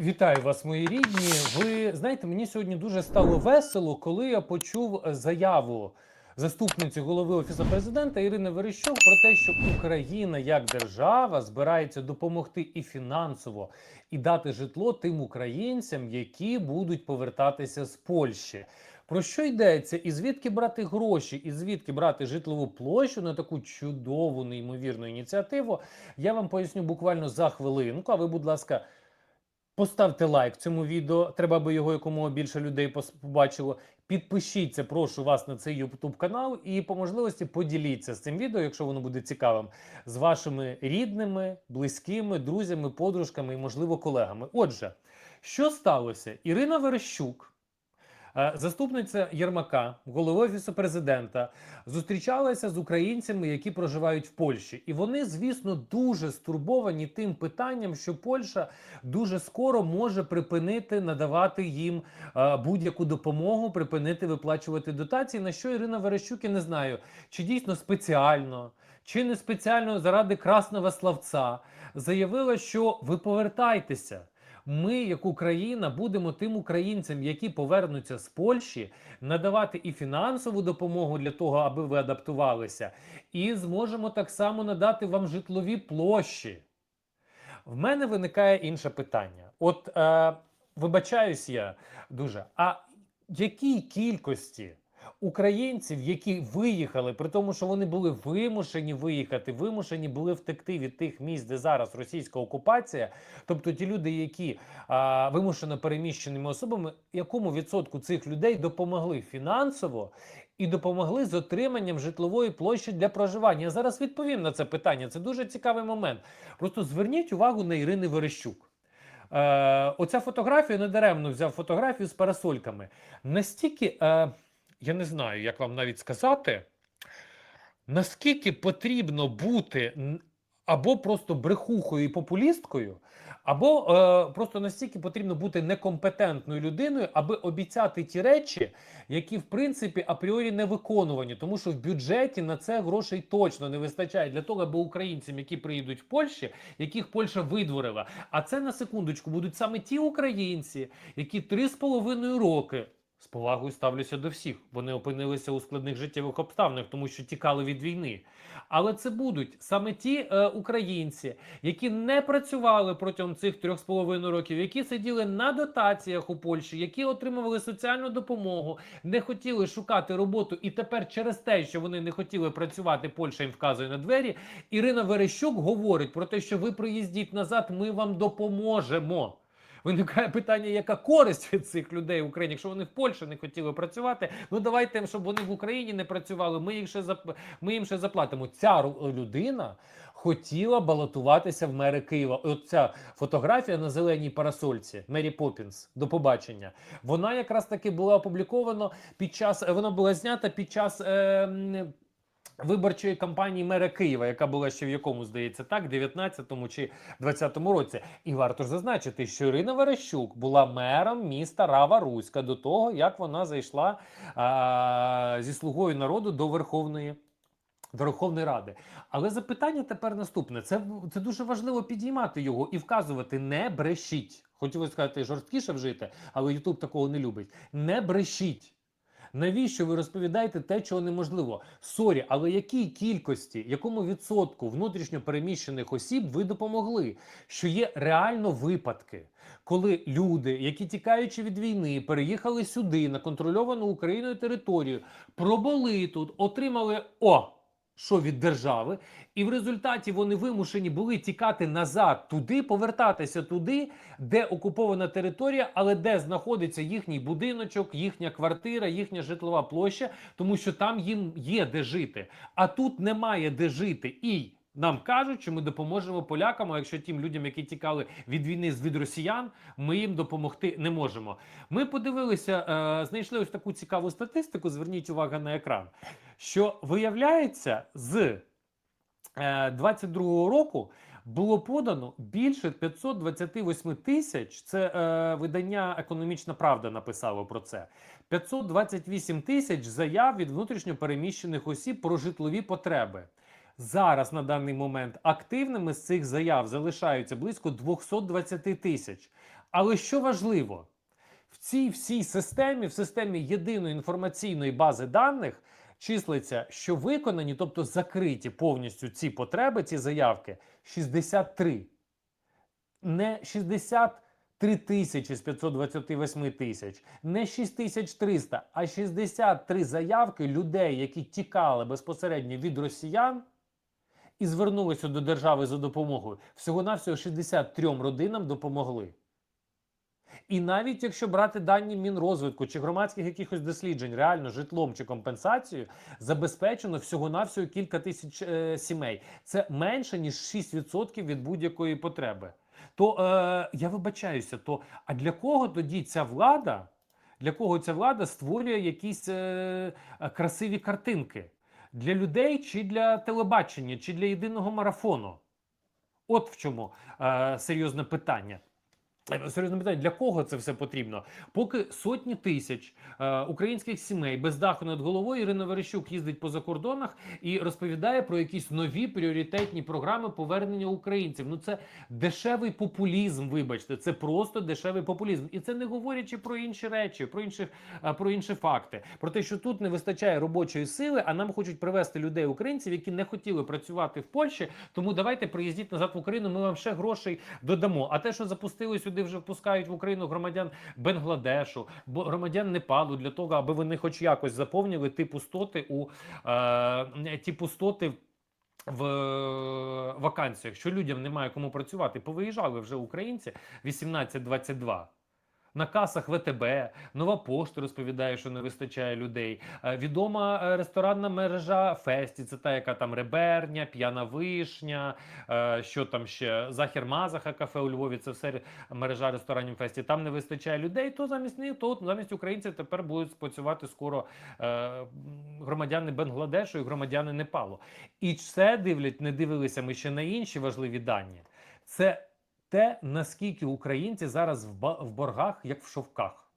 Вітаю вас, мої рідні. Ви знаєте, мені сьогодні дуже стало весело, коли я почув заяву заступниці голови офісу президента Ірини Верещук про те, що Україна як держава збирається допомогти і фінансово, і дати житло тим українцям, які будуть повертатися з Польщі. Про що йдеться? І звідки брати гроші, і звідки брати житлову площу на таку чудову, неймовірну ініціативу? Я вам поясню буквально за хвилинку. А ви, будь ласка. Поставте лайк цьому відео. Треба би його якомога більше людей побачило. Підпишіться, прошу вас на цей YouTube канал і по можливості поділіться з цим відео, якщо воно буде цікавим, з вашими рідними, близькими, друзями, подружками і, можливо, колегами. Отже, що сталося? Ірина Верещук. Е, Заступниця Єрмака, голови офісу президента, зустрічалася з українцями, які проживають в Польщі, і вони, звісно, дуже стурбовані тим питанням, що Польща дуже скоро може припинити надавати їм е, будь-яку допомогу, припинити виплачувати дотації. На що Ірина Верещук, я не знаю, чи дійсно спеціально, чи не спеціально заради красного словця, заявила, що ви повертайтеся. Ми, як Україна, будемо тим українцям, які повернуться з Польщі, надавати і фінансову допомогу для того, аби ви адаптувалися, і зможемо так само надати вам житлові площі. В мене виникає інше питання. От е, вибачаюсь я дуже. А якій кількості українців, які виїхали, при тому, що вони були вимушені виїхати, вимушені були втекти від тих місць, де зараз російська окупація, тобто ті люди, які а, вимушено переміщеними особами, якому відсотку цих людей допомогли фінансово і допомогли з отриманням житлової площі для проживання? Я зараз відповім на це питання. Це дуже цікавий момент. Просто зверніть увагу на Ірини Верещук. Е, оця фотографія недаремно взяв фотографію з парасольками. Настільки, е, я не знаю, як вам навіть сказати, наскільки потрібно бути або просто брехухою і популісткою, або е, просто настільки потрібно бути некомпетентною людиною, аби обіцяти ті речі, які в принципі апріорі не виконувані, тому що в бюджеті на це грошей точно не вистачає для того, аби українцям, які приїдуть в Польщі, яких Польща видворила. А це на секундочку будуть саме ті українці, які три з половиною роки. З повагою ставлюся до всіх. Вони опинилися у складних життєвих обставинах, тому що тікали від війни. Але це будуть саме ті е, українці, які не працювали протягом цих трьох з половиною років, які сиділи на дотаціях у Польщі, які отримували соціальну допомогу, не хотіли шукати роботу, і тепер через те, що вони не хотіли працювати, Польща їм вказує на двері. Ірина Верещук говорить про те, що ви приїздіть назад, ми вам допоможемо. Виникає питання, яка користь від цих людей в Україні, якщо вони в Польщі не хотіли працювати. Ну давайте, щоб вони в Україні не працювали. Ми їх ще зап... ми їм ще заплатимо. Ця людина хотіла балотуватися в мери Києва. От ця фотографія на зеленій парасольці Мері Поппінс. До побачення. Вона якраз таки була опублікована під час. Вона була знята під час. Е, Виборчої кампанії мера Києва, яка була ще в якому здається так, 19-му чи 20-му році, і варто ж зазначити, що Ірина Верещук була мером міста Рава Руська до того, як вона зайшла а, зі слугою народу до Верховної. Верховної Ради. Але запитання тепер наступне: це, це дуже важливо підіймати його і вказувати: не брешіть. Хотілося сказати жорсткіше вжити, але Ютуб такого не любить. Не брешіть. Навіщо ви розповідаєте те, чого неможливо? Сорі, але якій кількості, якому відсотку внутрішньо переміщених осіб ви допомогли? Що є реально випадки, коли люди, які тікаючи від війни, переїхали сюди на контрольовану Україною територію, пробули тут, отримали о. Що від держави, і в результаті вони вимушені були тікати назад туди, повертатися туди, де окупована територія, але де знаходиться їхній будиночок, їхня квартира, їхня житлова площа, тому що там їм є де жити. А тут немає де жити. І нам кажуть, що ми допоможемо полякам. А якщо тим людям, які тікали від війни від росіян, ми їм допомогти не можемо. Ми подивилися, е, знайшли ось таку цікаву статистику. Зверніть увагу на екран. Що виявляється, з е, 22-го року було подано більше 528 тисяч. Це е, видання Економічна Правда написало про це. 528 тисяч заяв від внутрішньо переміщених осіб про житлові потреби. Зараз на даний момент активними з цих заяв залишаються близько 220 тисяч. Але що важливо, в цій всій системі, в системі єдиної інформаційної бази даних, числиться, що виконані, тобто закриті повністю ці потреби, ці заявки 63. Не 63 тисячі з 528 тисяч, не 6300, а 63 заявки людей, які тікали безпосередньо від росіян і звернулися до держави за допомогою. Всього-навсього 63 родинам допомогли. І навіть якщо брати дані Мінрозвитку чи громадських якихось досліджень, реально житлом чи компенсацією, забезпечено всього-навсього кілька тисяч е, сімей. Це менше ніж 6% від будь-якої потреби. То е, я вибачаюся, то а для кого тоді ця влада? Для кого ця влада створює якісь е, е, красиві картинки? Для людей чи для телебачення, чи для єдиного марафону? От в чому е, серйозне питання. Серйозне питання, для кого це все потрібно? Поки сотні тисяч е, українських сімей без даху над головою Ірина Верещук їздить по закордонах і розповідає про якісь нові пріоритетні програми повернення українців. Ну це дешевий популізм. Вибачте, це просто дешевий популізм, і це не говорячи про інші речі, про інші, е, про інші факти. Про те, що тут не вистачає робочої сили, а нам хочуть привезти людей українців, які не хотіли працювати в Польщі. Тому давайте приїздіть назад в Україну. Ми вам ще грошей додамо. А те, що запустили сюди, вже впускають в Україну громадян Бангладешу, бо громадян Непалу для того, аби вони хоч якось заповнили ті пустоти у е, ті пустоти. В е, вакансіях, що людям немає кому працювати, повиїжджали вже українці 18-22. На касах ВТБ, Нова Пошта розповідає, що не вистачає людей. Е, Відома е, ресторанна мережа Фесті, це та, яка там Реберня, П'яна Вишня, е, що там ще Захір Мазаха кафе у Львові. Це все мережа ресторанів Фесті. Там не вистачає людей. То замість них, то замість українців тепер будуть працювати скоро громадяни Бангладешу і громадяни Непалу. І це дивлять, не дивилися ми ще на інші важливі дані. Це те, наскільки українці зараз в, боргах, як в шовках.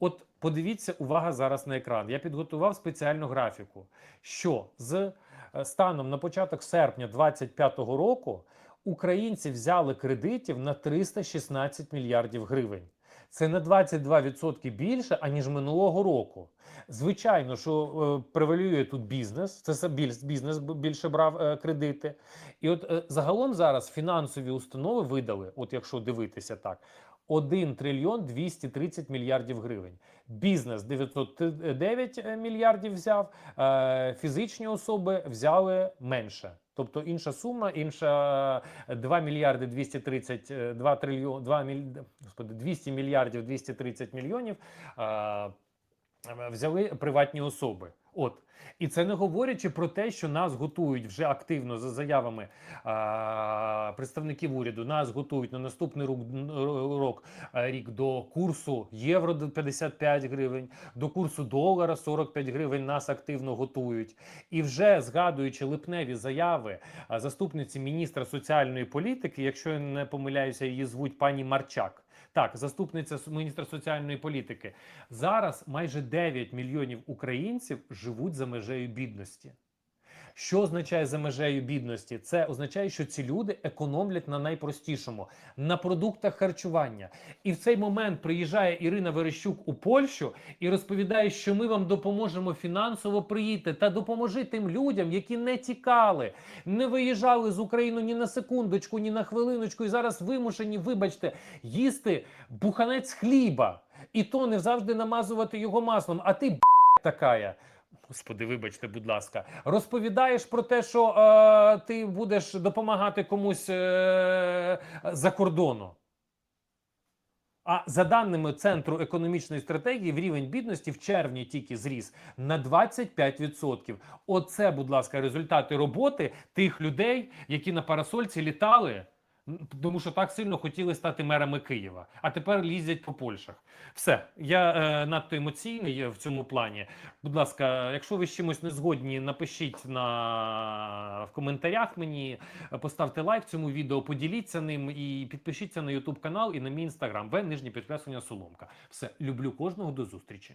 От подивіться, увага зараз на екран. Я підготував спеціальну графіку, що з е, станом на початок серпня 2025 року українці взяли кредитів на 316 мільярдів гривень. Це на 22% більше, аніж минулого року. Звичайно, що е, превалює тут бізнес, це бізнес більше брав е, кредити. І от е, загалом зараз фінансові установи видали, от якщо дивитися так, 1 трильйон 230 мільярдів гривень. Бізнес 909 е, мільярдів взяв, е, фізичні особи взяли менше. Тобто інша сума, інша е, 2 мільярди 230, е, 2 трильйон, 2 міль, господи, 200 мільярдів 230 мільйонів е, взяли приватні особи. От. І це не говорячи про те, що нас готують вже активно за заявами а, представників уряду. Нас готують на наступний рок, а, рік до курсу євро до 55 гривень, до курсу долара 45 гривень. Нас активно готують. І вже згадуючи липневі заяви а, заступниці міністра соціальної політики, якщо я не помиляюся, її звуть пані Марчак. Так, заступниця міністра соціальної політики. Зараз майже 9 мільйонів українців живуть за межею бідності. Що означає за межею бідності? Це означає, що ці люди економлять на найпростішому на продуктах харчування. І в цей момент приїжджає Ірина Верещук у Польщу і розповідає, що ми вам допоможемо фінансово приїти та допоможи тим людям, які не тікали, не виїжджали з України ні на секундочку, ні на хвилиночку, і зараз вимушені, вибачте, їсти буханець хліба, і то не завжди намазувати його маслом. А ти б**, такая. Господи, вибачте, будь ласка, розповідаєш про те, що е, ти будеш допомагати комусь е, за кордону. А за даними Центру економічної стратегії, в рівень бідності в червні тільки зріс на 25%. Оце, будь ласка, результати роботи тих людей, які на парасольці літали, тому що так сильно хотіли стати мерами Києва, а тепер лізять по Польщах. Все, я е, надто емоційний в цьому плані. Будь ласка, якщо ви з чимось не згодні, напишіть на в коментарях мені, поставте лайк цьому відео, поділіться ним і підпишіться на YouTube канал і на мій інстаграм. В нижнє підкреслення Соломка. Все, люблю кожного до зустрічі.